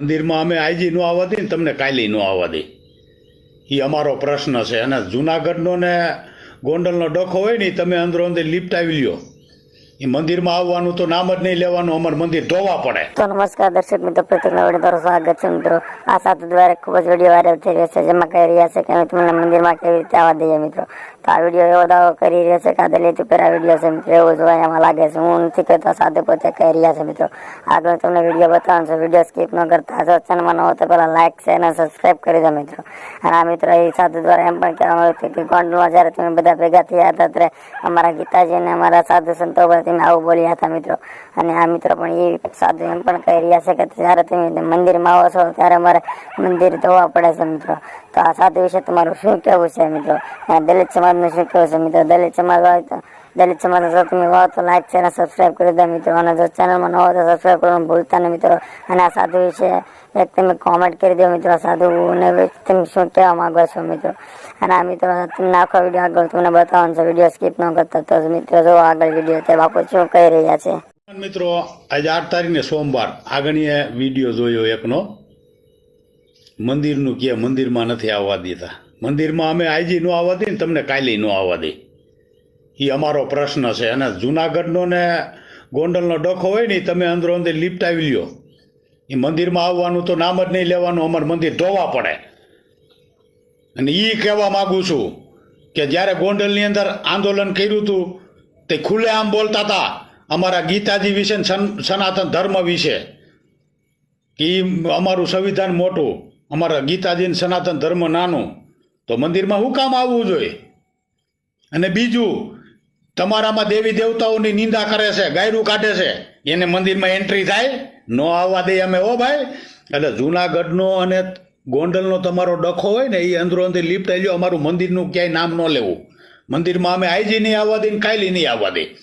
મંદિરમાં અમે આઈજી નો આવવા દઈએ તમને કાયલી ન આવવા દે એ અમારો પ્રશ્ન છે. અને જુનાગઢનો ને ગોંડલનો ડખો હોય ને તમે અંદરો અંદર લિફ્ટ આવી લ્યો. એ મંદિરમાં આવવાનું તો નામ જ નહીં લેવાનું, અમારે મંદિર ધોવા પડે. તો નમસ્કાર દર્શક મિત્રો, પ્રતિકના વડે તમારું સ્વાગત છે મિત્રો. આ સાથે દ્વારા ખૂબ જ વીડિયો વાયરલ થઈ રહ્યો છે, જેમાં કહી રહ્યા છે કે અમે તમને મંદિરમાં કેવી રીતે આવવા દઈએ મિત્રો. તો આ વીડિયો દાવો કરી રહ્યો છે કે આ દલિત ઉપર આ વીડિયો છે એવું જોવા એમાં લાગે છે. હું નથી કહેતા સાધુ પોતે કહી રહ્યા છે મિત્રો. આગળ તમને વીડિયો બતાવવાનું છે. વીડિયો સ્કીપ ન કરતા. જો ચેનલમાં ન હોય તો પહેલાં લાઇક છે અને સબસ્ક્રાઇબ કરી દો મિત્રો. અને આ મિત્રો એ સાધુ દ્વારા એમ પણ કહેવામાં આવ્યું હતું કે ગોંડલમાં જ્યારે તમે બધા ભેગા થયા હતા ત્યારે અમારા ગીતાજી અને અમારા સાધુ સંતો પર તમે આવું બોલ્યા હતા મિત્રો. અને આ મિત્રો પણ એ સાધુ એમ પણ કહી રહ્યા છે કે જ્યારે તમે મંદિરમાં આવો છો ત્યારે અમારે મંદિર જોવા પડે છે મિત્રો. તો આ સાધુ વિશે તમારું શું કહેવું છે મિત્રો? દલિત દલિત સમાજનું શું છે મિત્રો દલિત સમાજ હોય તો દલિત સમાજ જો તમે વાવ તો લાઈક અને સબસ્ક્રાઈબ કરી દો મિત્રો અને જો ચેનલમાં ન હોય તો સબસ્ક્રાઈબ કરવાનું ભૂલતા નહીં મિત્રો અને આ સાધુ વિશે એક તમે કોમેન્ટ કરી દો મિત્રો સાધુને તમે શું કહેવા માગો છો મિત્રો અને આ મિત્રો તમને આખો વીડિયો આગળ તમને બતાવવાનો છે વીડિયો સ્કીપ ન કરતા તો મિત્રો જો આગળ વીડિયો તે બાપુ શું કહી રહ્યા છે મિત્રો આજે આઠ તારીખને સોમવાર આગળની વીડિયો જોયો એકનો મંદિરનું કે મંદિરમાં નથી આવવા દેતા મંદિરમાં અમે આઈજી ન આવવા દઈએ ને તમને કાયલી ન આવવા દે. એ અમારો પ્રશ્ન છે. અને જુનાગઢનો ને ગોંડલનો ડખો હોય ને તમે અંદરો અંદર લિપટાવી લ્યો. એ મંદિરમાં આવવાનું તો નામ જ નહીં લેવાનું. અમારે મંદિર ધોવા પડે. અને એ કહેવા માગું છું કે જ્યારે ગોંડલની અંદર આંદોલન કર્યું હતું, તે ખુલ્લે આમ બોલતા હતા. અમારા ગીતાજી વિશે સનાતન ધર્મ વિશે. કે અમારું સંવિધાન મોટું. અમારા ગીતાજી સનાતન ધર્મ નાનું. તો મંદિરમાં શું કામ આવવું જોઈએ? અને બીજું, તમારામાં દેવી દેવતાઓની નિંદા કરે છે, ગાયરું કાઢે છે, એને મંદિરમાં એન્ટ્રી થાય, ન આવવા દે અમે હો ભાઈ. એટલે જુનાગઢનો અને ગોંડલનો તમારો ડખો હોય ને એ અંદરો અંદર લિફ્ટ આવી અમારું મંદિરનું ક્યાંય નામ ન લેવું. મંદિરમાં અમે આઈજી નહીં આવવા દે ને કાયલી નહીં આવવા દે.